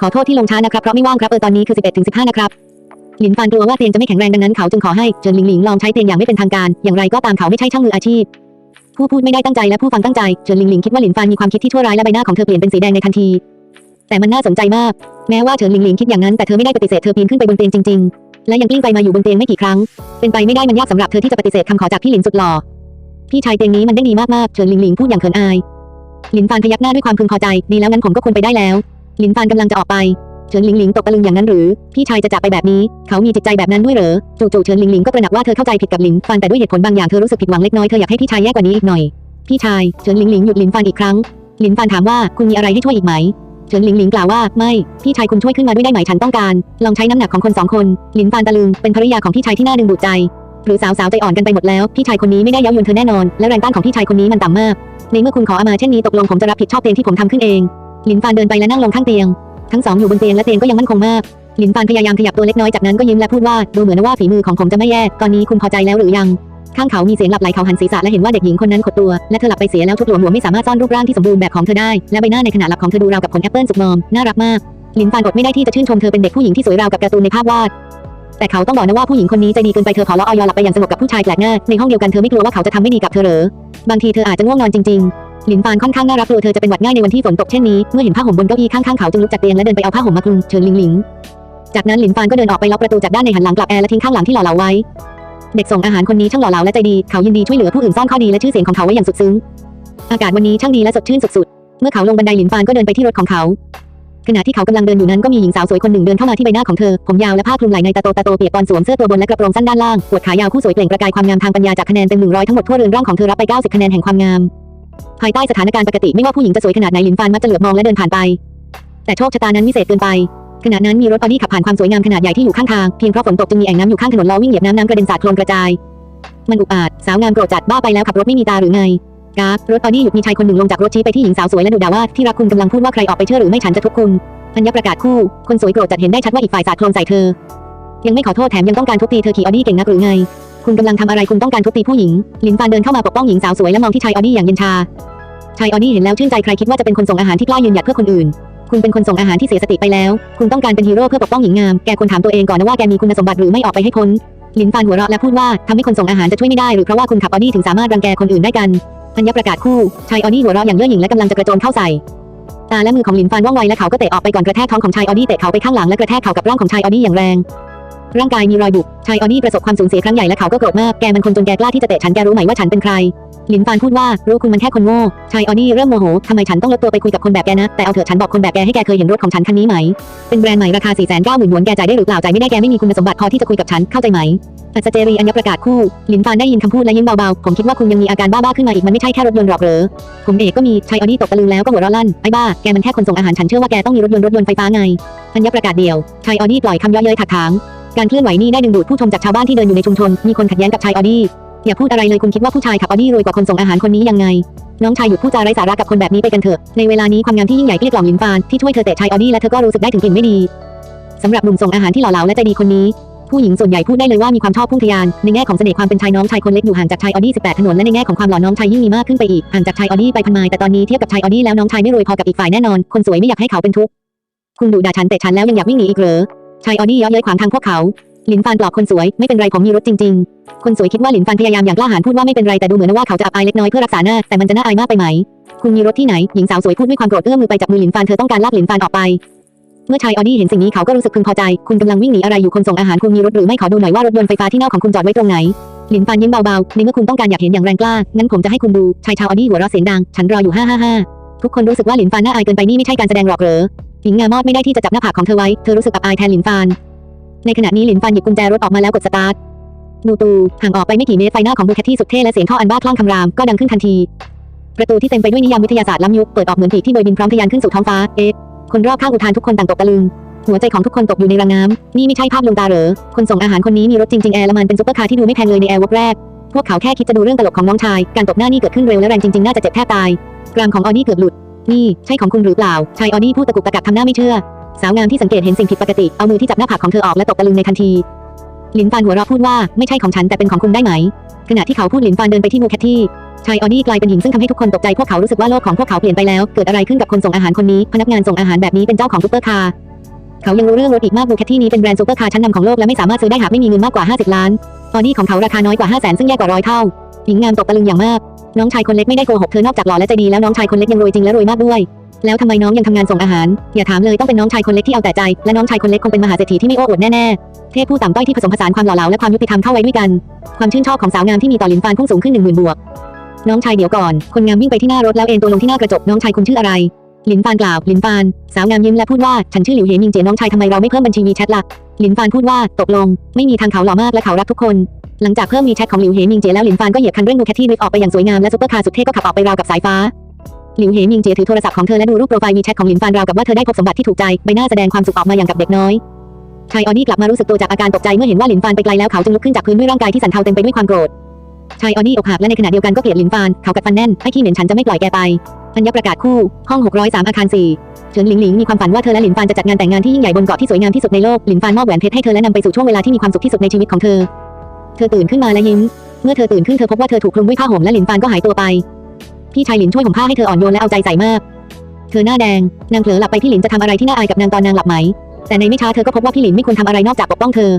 ขอโทษที่ลงช้านะครับเพราะไม่ว่างครับเออตอนนี้คือ 11ถึง15 นะครับหลินฟานกลัวว่าเตียงจะไม่แข็งแรงดังนั้นเขาจึงขอให้เจินหลิงหลิงลองใช้เตียงอย่างไม่เป็นทางการ อย่างไรก็ตามเขาไม่ใช่ช่างมืออาชีพ ผู้พูดไม่ได้ตั้งใจและผู้ฟังตั้งใจเจินหลิงหลิงคิดว่าหลินฟานมีความคิดที่ชั่วร้ายและใบหน้าของเธอเปลี่ยนเป็นสีแดงในทันที แต่มันน่าสนใจมาก แม้ว่าเฉินหลิงหลิงคิดอย่างนั้นแต่เธอไม่ได้ปฏิเสธเธอปีนขึ้นไปบนเตียงจริง ๆ และยังกลิ้งไปมาอยู่บนเตียงไม่กี่ครั้ง เป็นไปไม่ได้มันยากสำหรับเธอที่จะปฏิเสธคำขอจากพี่หลินสุดหล่อพี่ชายเตียงนี้มันได้ดีมากๆเฉินหลิงหลิงพูดอย่างเขินอายหลินฟานพยักหน้าด้วยความพึงพอใจ ดีแล้วงั้นผมก็ควรไปได้แล้ว หลินฟานกำลังจะออกไป เฉินหลิงหลิงตกตะลึงอย่างนั้นหรือ พี่ชายจะจากไปแบบนี้ เขามีจิตใจแบบนั้นด้วยเหรอ จู่ๆเฉินหลิงหลิงก็ตระหนักว่าเธอเข้าใจผิดกับหลินฟานแต่ด้วยเหตุผลบางอย่างเธอรู้สึกผิดหวังเล็กน้อยเธออยากให้พี่ชายแย่กว่านี้อีกหน่อย พี่ชายเฉินหลิงหลิงหยุดหลินฟานอีกครั้ง หลินฟานถามว่าคุณมีอะไรให้ช่วยอีกไหมเฉินหลิงหลิงกล่าวว่าไม่พี่ชายคุณช่วยขึ้นมาด้วยได้ไหมฉันต้องการ ลองใช้น้ำหนักของคนสองคนหลินฟานตะลึงเป็นภรรยาของพี่ชายที่น่าดึงดูดใจหรือสาวสาวใจอ่อนกันไปหมดแล้ว พี่ชายคนนี้ไม่ได้เย้ายวนเธอแน่นอน และแรงต้านของพี่ชายคนนี้มันต่ำมาก ในเมื่อคุณขออามาเช่นนี้ตกลงผมจะรับผิดชอบเตียงที่ผมทำขึ้นเอง หลินฟานเดินไปและนั่งลงข้างเตียง ทั้งสองอยู่บนเตียงและเตียงก็ยังมั่นคงมากหลินฟานพยายามขยับตัวเล็กน้อยจากนั้นก็ยิ้มและพูดว่าดูเหมือนว่าฝีมือของผมจะไม่แย่ตอนนี้คุณพอใจแล้วหรือยังข้างเขามีเสียงหลับไหลเขาหันศีรษะและเห็นว่าเด็กหญิงคนนั้นขดตัว และเธอหลับไปเสียแล้วทุกหลวมหัวไม่สามารถซ่อนรูปร่างที่สมบูรณ์แบบของเธอได้และใบหน้าในขณะหลับของเธอดูราวกับผลแอปเปิลสุกงอมน่ารักมากหลินฟานอดไม่ได้ที่จะชื่นชมเธอเป็นเด็กผู้หญิงที่สวยราวกับการ์ตูนในภาพวาดแต่เขาต้องบอกนะว่าผู้หญิงคนนี้ใจดีเกินไปเธอขอละออยหลับไปอย่างสงบกับผู้ชายแปลกหน้าในห้องเดียวกันเธอไม่กลัวว่าเขาจะทำไม่ดีกับเธอหรอบางทีเธออาจจะง่วงนอนจริงๆ หลินฟานค่อนข้างน่ารักกลัวเธอจะเป็นหวัดง่ายในวันที่ฝนตกเช่นนี้ เมื่อเห็นผ้าห่มบนเก้าอี้ข้างๆเขาจึงลุกจากเตียงและเดินไปเอาผ้าห่มมาคลุมเชิญลิงหลิง จากนั้นหลินฟานก็เดินออกไปล็อกประตูจากด้านในหันหลังกลับแอร์และทิ้งข้างหลังที่หล่อเหลาไว้ เด็กส่งอาหารคนนี้ช่างหล่อเหลาและใจดี เขายินดีช่วยเหลือผู้อื่นสร้างข้อดีและชื่อเสียงของเขาไว้อย่างสุดซึ้ง อากาศวันนี้ช่างดีและสดชื่นสุดๆ เมื่อเขาลงบันไดหลินฟานก็เดินไปที่รถของเขา ขณะที่เขากำลังเดินอยู่นั้นก็มีหญิงสาวสวยคนหนึ่งเดินเข้ามาที่ใบหน้าของเธอ ผมยาวและผ้าคลุมไหล่ในตาโตตาโตเปียกปอนสวมเสื้อตัวบนและกระโปรงสั้นด้านล่างปวดขายาวคู่สวยเปล่งประกายความงามทางปัญญาจากคะแนนเต็มหนึ่งร้อยทั้งหมดทั่วเรือนร่างของเธอรับไป 90 คะแนนแห่งความงาม ภายใต้สถานการณ์ปกติไม่ว่าผู้หญิงจะสวยขนาดไหนหลินฟานมักจะเหลือบมองและเดินผ่านไป แต่โชคชะตานั้นวิเศษเกินไป ขณะนั้นมีรถออดี้ขับผ่านความสวยงามขนาดใหญ่ที่อยู่ข้างทางเพียงเพราะฝนตกจึงมีแอ่งน้ำอยู่ข้างถนนล้อวิ่งเหยียบน้ำน้ำกระเด็นสาดโคลนกระจาย มันอุกอาจสาวงามโกรธจัดบ้าไปแล้วขับรถไม่มีตาหรือไงกราฟรถออดี้หยุดมีชายคนหนึ่งลงจากรถชี้ไปที่หญิงสาวสวยและดุด่าว่าที่รักคุณกำลังพูดว่าใครออกไปเชื่อหรือไม่ฉันจะทุบคุณพัญญประกาศคู่คนสวยโกรธจัดเห็นได้ชัดว่าอีกฝ่ายสาดโคลนใส่เธอ ยังไม่ขอโทษแถมยังต้องการทุบตีเธอขี่ออดี้เก่งนักหรือไง คุณกำลังทำอะไรคุณต้องการทุบตีผู้หญิง หลินฟานเดินเข้ามาปกป้องหญิงสาวสวยและมองที่ชายออดี้อย่างเย็นชา ชายออดี้เห็นแล้วชื่นใจใครคิดว่าจะเป็นคนส่งอาหารที่กล้ายืนหยัดเพื่อคนอื่น คุณเป็นคนส่งอาหารที่เสียสติไปแล้ว คุณต้องการเป็นฮีโร่เพื่อปกป้องหญิงงาม แกควรถามตัวเองก่อนนะว่าแกมีคุณสมบัติหรือไม่ออกไปให้พ้นลินฟานหัวเราะและพูดว่าทำให้คนส่งอาหารจะช่วยไม่ได้หรือเพราะว่าคุณขับออดี้ถึงสามารถรังแกคนอื่นได้กันพัญญประกาศคู่ ชายออดี้หัวเราะอย่างเย่อหยิ่งและกำลังจะกระโจนเข้าใส่ตาและมือของหลินฟานว่องไวและเขาก็เตะออกไปก่อนกระแทกท้องของชายออดี้เตะเขาไปข้างหลังและกระแทกเข่ากับร่างของชายออดี้อย่างแรง ร่างกายมีรอยบุบชายออดี้ประสบความสูญเสียครั้งใหญ่และเขาก็โกรธมาก แกมันคนจนแกกล้าที่จะเตะฉันแกรู้ไหมว่าฉันเป็นใคร หลินฟานพูดว่ารู้คุณมันแค่คนโง่ชายออดี้เริ่มโมโหทำไมฉันต้องลดตัวไปคุยกับคนแบบแกนะ แต่เอาเถอะฉันบอกคนแบบแกให้แกเคยเห็นรถของฉันคันนี้ไหม เป็นแบรนด์ใหม่ราคา4 9 0 0 0 0หยวนแกจ่ายได้หรือเปล่าจ่ายไม่ได้แกไม่มีคุณสมบัติพอที่จะคุยกับฉันเข้าใจไหมอัศเจรีอัญญประกาศคู่หลินฟานได้ยินคำพูดและยิ้มเบาๆผมคิดว่าคุณยังมีอาการบ้าๆขึ้นมาอีกมันไม่ใช่แค่รถยนต์หรอกเหรอผมเอกก็มีชายออดี้ตกตะลึงแล้วก็หัวเราะลั่นไอ้บ้าแกมันแค่คนส่งอาหารฉันเชื่อว่าแกต้องมีรถยนต์รถยนต์ไฟฟ้าไงอัญญประกาศเดียวชายออดี้ปล่อยคำย่อเย้ยถักถาง การเคลื่อนไหวนี้ได้ดึงดูดผู้ชมจากชาวบ้านที่เดินอยู่ในชุมชน มีคนขัดแย้งกับชายออดี้ อย่าพูดอะไรเลยคุณคิดว่าผู้ชายขับออดี้รวยกว่าคนส่งอาหารคนนี้ยังไง น้องชายหยุดพูดจาไร้สาระกับคนแบบนี้ไปกันเถอะ ในเวลานี้ความงามที่ยิ่งใหญ่เกลี้ยกล่อมลินฟานที่ช่วยเธอเตะชายออดี้และเธอก็รู้สึกได้ถึงกลิ่นไม่ดีสำหรับหนุ่มส่งอาหารที่หล่อเหลาและใจดีคนนี้ ผู้หญิงส่วนใหญ่พูดได้เลยว่ามีความชอบพุ่งทะยาน ในแง่ของเสน่ห์ความเป็นชายน้องชายคนเล็กอยู่ห่างจากชายออดี้18ถนนและในแง่ของความหล่อน้องชายยิ่งมีมากขึ้นไปอีกห่างจากชายออดี้ไปพันไมล์แต่ตอนนี้เทียบกับชายออดี้แล้วน้องชายไม่รวยพอกับอีกฝ่ายแน่นอน คนสวยไม่อยากให้เขาเป็นทุกข์คุณดุด่าฉันเตะฉันแล้วยังอยากวิ่งหนีอีกเหรอ ชายออดี้เย้อเย้ยขวางทางพวกเขา หลินฟานปลอบคนสวย ไม่เป็นไรผมมีรถจริง ๆ คนสวยคิดว่าหลินฟานพยายามอย่างกล้าหาญพูดว่าไม่เป็นไรแต่ดูเหมือนว่าเขาจะอับอายเล็กน้อยเพื่อรักษาหน้าแต่มันจะน่าอายมากไปไหม คุณมีรถที่ไหน หญิงสาวสวยพูดด้วยความโกรธเอื้อมมือไปจับมือหลินฟานเธอต้องการลากหลินฟานออกไป เมื่อชายออดี้เห็นสิ่งนี้เขาก็รู้สึกพึงพอใจ คุณกำลังวิ่งหนีอะไรอยู่คนส่งอาหารคุณมีรถหรือไม่ขอดูหน่อยว่ารถยนต์ไฟฟ้าที่เน่าของคุณจอดไว้ตรงไหนหลินฟานยิ้มเบาๆในเมื่อคุณต้องการอยากเห็นอย่างแรงกล้างั้นผมจะให้คุณดูชายชาวออดี้หัวเราะเสียงดัง ฉันรออยู่ฮ่าฮ่าฮ่าทุกคนรู้สึกว่าหลินฟานน่าอายเกินไปนี่ไม่ใช่การแสดงหรอกเหรอ หญิงงามอดไม่ได้ที่จะจับหน้าผากของเธอไว้ เธอรู้สึกอับอายแทนหลินฟาน ในขณะนี้หลินฟานหยิบกุญแจรถออกมาแล้วกดสตาร์ทนูตูห่างออกไปไม่กี่เมตรไฟหน้าของบูแคทที่สุดเท่และเสียงท่ออันบ้าคลั่งคำรามก็ดังขึ้นทันที ประตูที่เต็มไปด้วยนิยามวิทยาศาสตร์ล้ำยุคเปิดออกเหมือนปีกที่โบยบินพร้อมทะยานขึ้นสู่ท้องฟ้า เอ๊ะ คนรอบข้างอุทานทุกคนต่างตกตะลึง หัวใจของทุกคนตกอยู่ในรังน้ำนี่ไม่ใช่ภาพลวงตาเหรอ คนส่งอาหารคนนี้มีรถจริงๆแอร์ละมันเป็นซุปเปอร์คาร์ที่ดูไม่แพงเลยในแอร์วอกแรก พวกเขาแค่คิดจะดูเรื่องตลกของน้องชาย การตบหน้านี่เกิดขึ้นเร็วและแรงจริงๆน่าจะเจ็บแทบตายกรามของออดี้เกือบหลุด นี่ ใช่ของคุณหรือเปล่า ชายออดี้พูดตะกุกตะกักทำหน้าไม่เชื่อ สาวงามที่สังเกตเห็นสิ่งผิดปกติ เอามือที่จับหน้าผากของเธอออกและตกตะลึงในทันทีหลินฟานหัวเราะพูดว่าไม่ใช่ของฉันแต่เป็นของคุณได้ไหม ขณะที่เขาพูดหลินฟานเดินไปที่บูแคทที่ชายออดี้กลายเป็นหญิงซึ่งทำให้ทุกคนตกใจพวกเขารู้สึกว่าโลกของพวกเขาเปลี่ยนไปแล้ว เกิดอะไรขึ้นกับคนส่งอาหารคนนี้ พนักงานส่งอาหารแบบนี้เป็นเจ้าของซุปเปอร์คาร์เขายังรู้เรื่องรถอีกมากบูแคทที่นี้เป็นแบรนด์ซุปเปอร์คาร์ชั้นนำของโลกและไม่สามารถซื้อได้หากไม่มีเงินมากกว่า 50 ล้านออดี้ของเขาราคาน้อยกว่า 5 0 0 0 0 0 ซึ่งแย่กว่าร้อยเท่า หญิงงามตกตะลึงอย่างมาก น้องชายคนเล็กไม่ได้โกหกเธอนอกจากหล่อและใจดีแล้วน้องชายคนเล็กยังรวยจริงและรวยมากด้วย แล้วทำไมน้องยังทำงานส่งอาหาร อย่าถามเลยต้องเป็นน้องชายคนเล็กที่เอาแต่ใจ และน้องชายคนเล็กคงเป็นมหาเศรษฐีที่ไม่โอ้อวดแน่ๆ เทพผู้ต่ำต้อยที่ผสมผสานความหล่อเหลาและความยุติธรรมเข้าไว้ด้วยกัน ความชื่นชอบของสาวงามที่มีต่อหลินฟานพุ่งสูงขึ้นหนึ่งหมื่นบวก น้องชายเดี๋ยวก่อน คนงามวิ่งไปที่หน้ารถแล้วเอ็นตัวลงที่หน้ากระจกน้องชายคุณชื่ออะไรหลินฟานกล่าวหลินฟานสาวงามยิ้มและพูดว่าฉันชื่อหลิวเหมิงเจียน้องชายทำไมเราไม่เพิ่มบัญชีวีแชทล่ะหลินฟานพูดว่าตกลง ไม่มีทางเขาหล่อมากและเขารักทุกคน หลังจากเพิ่มวีแชทของหลิวเหมิงเจียแล้วหลินฟานก็เหยียบคันเร่งดูแคทที่ดริฟออกไปอย่างสวยงามและซุปเปอร์คาร์สุดเท่ก็ขับออกไปราวกับสายฟ้าหลิวเหมิงเจียถือโทรศัพท์ของเธอและดูรูปโปรไฟล์วีแชทของหลินฟานราวกับว่าเธอได้พบสมบัติที่ถูกใจใบหน้าแสดงความสุขออกมาอย่างกับเด็กน้อยชายออดี้กลับมารู้สึกตัวจากอาการตกใจเมื่อเห็นว่าหลินฟานไปไกลแล้วเขาจึงลุกขึ้นจากพื้นด้วยร่างกายที่สั่นเทาเต็มไปด้วยความโกรธชายออดี้อกหักและในขณะเดียวกันก็เกลียดหลินฟานเขากัดฟันแน่นไอ้ขี้เหม็นฉันจะไม่ปล่อยแกไปอัญญประกาศคู่ห้อง603อาคาร4เฉินหลิงหลิงมีความฝันว่าเธอและหลินฟานจะจัดงานแต่งงานที่ยิ่งใหญ่บนเกาะที่สวยงามที่สุดในโลกหลินฟานมอบแหวนเพชรให้เธอและนำไปสู่ช่วงเวลาที่มีความสุขที่สุดในชีวิตของเธอ ธอตื่นขึ้นมาและยิ้ม เมื่อเธอตื่นขึ้นเธอพบว่าเธอถูกคลุมด้วยผ้าห่มและหลินฟานก็หายตัวไป พี่ชายหลินช่วยห่มผ้าให้เธออ่อนโยนและเอาใจใส่มาก เธอหน้าแดง นางเผลอหลับไปพี่หลินจะทำอะไรที่น่าอายกับนางตอนนางหลับไหม แต่ในไม่ช้าเธอก็พบว่าพี่หลินไม่ควรทำอะไรนอกจากปกป้องเธอ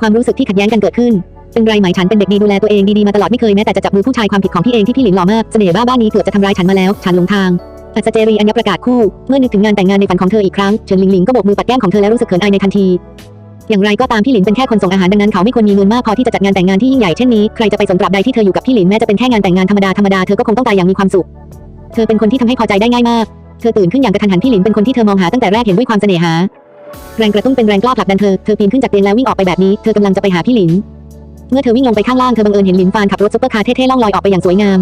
ความรู้สึกที่ขัดแย้งกันเกิดขึ้น เป็นไรไหมฉันเป็นเด็กดีดูแลตัวเองดีๆมาตลอดไม่เคยแม้แต่จะจับมือผู้ชายความผิดของพี่เองที่พี่หลินหล่อมากเสน่ห์บ้าบ้านนี้เกือบจะทำร้ายฉันมาแล้วฉันหลงทางอัศเจรีอัญญประกาศคู่ เมื่อนึกถึงงานแต่งงานในฝันของเธออีกครั้งเฉินหลิงหลิงก็โบกมือปัดแก้มของเธอและรู้สึกเขินอายในทันที อย่างไรก็ตามพี่หลินเป็นแค่คนส่งอาหารดังนั้นเขาไม่ควรมีเงินมากพอที่จะจัดงานแต่งงานที่ยิ่งใหญ่เช่นนี้ใครจะไปสนตราบใดที่เธออยู่กับพี่หลินแม้จะเป็นแค่งานแต่งงานธรรมดาธรรมดาเธอก็คงต้องตายอย่างมีความสุข เธอเป็นคนที่ทำให้พอใจได้ง่ายมาก เธอตื่นขึ้นอย่างกระทันหันพี่หลินเป็นคนที่เธอมองหาตั้งแต่แรกเห็นด้วยความเสน่หา แรงกระตุ้นเป็นแรงกล้าผลักดันเธอ เธอปีนขึ้นจากเตียงแล้ววิ่งออกไปแบบนี้ เธอกำลังจะไปหาพี่หลิน เมื่อเธอวิ่งลงไปข้างล่างเธอบังเอิญเห็นหลินฟานขับรถซุปเปอร์คาร์เท่ๆล่องลอยออกไปอย่างสวยงาม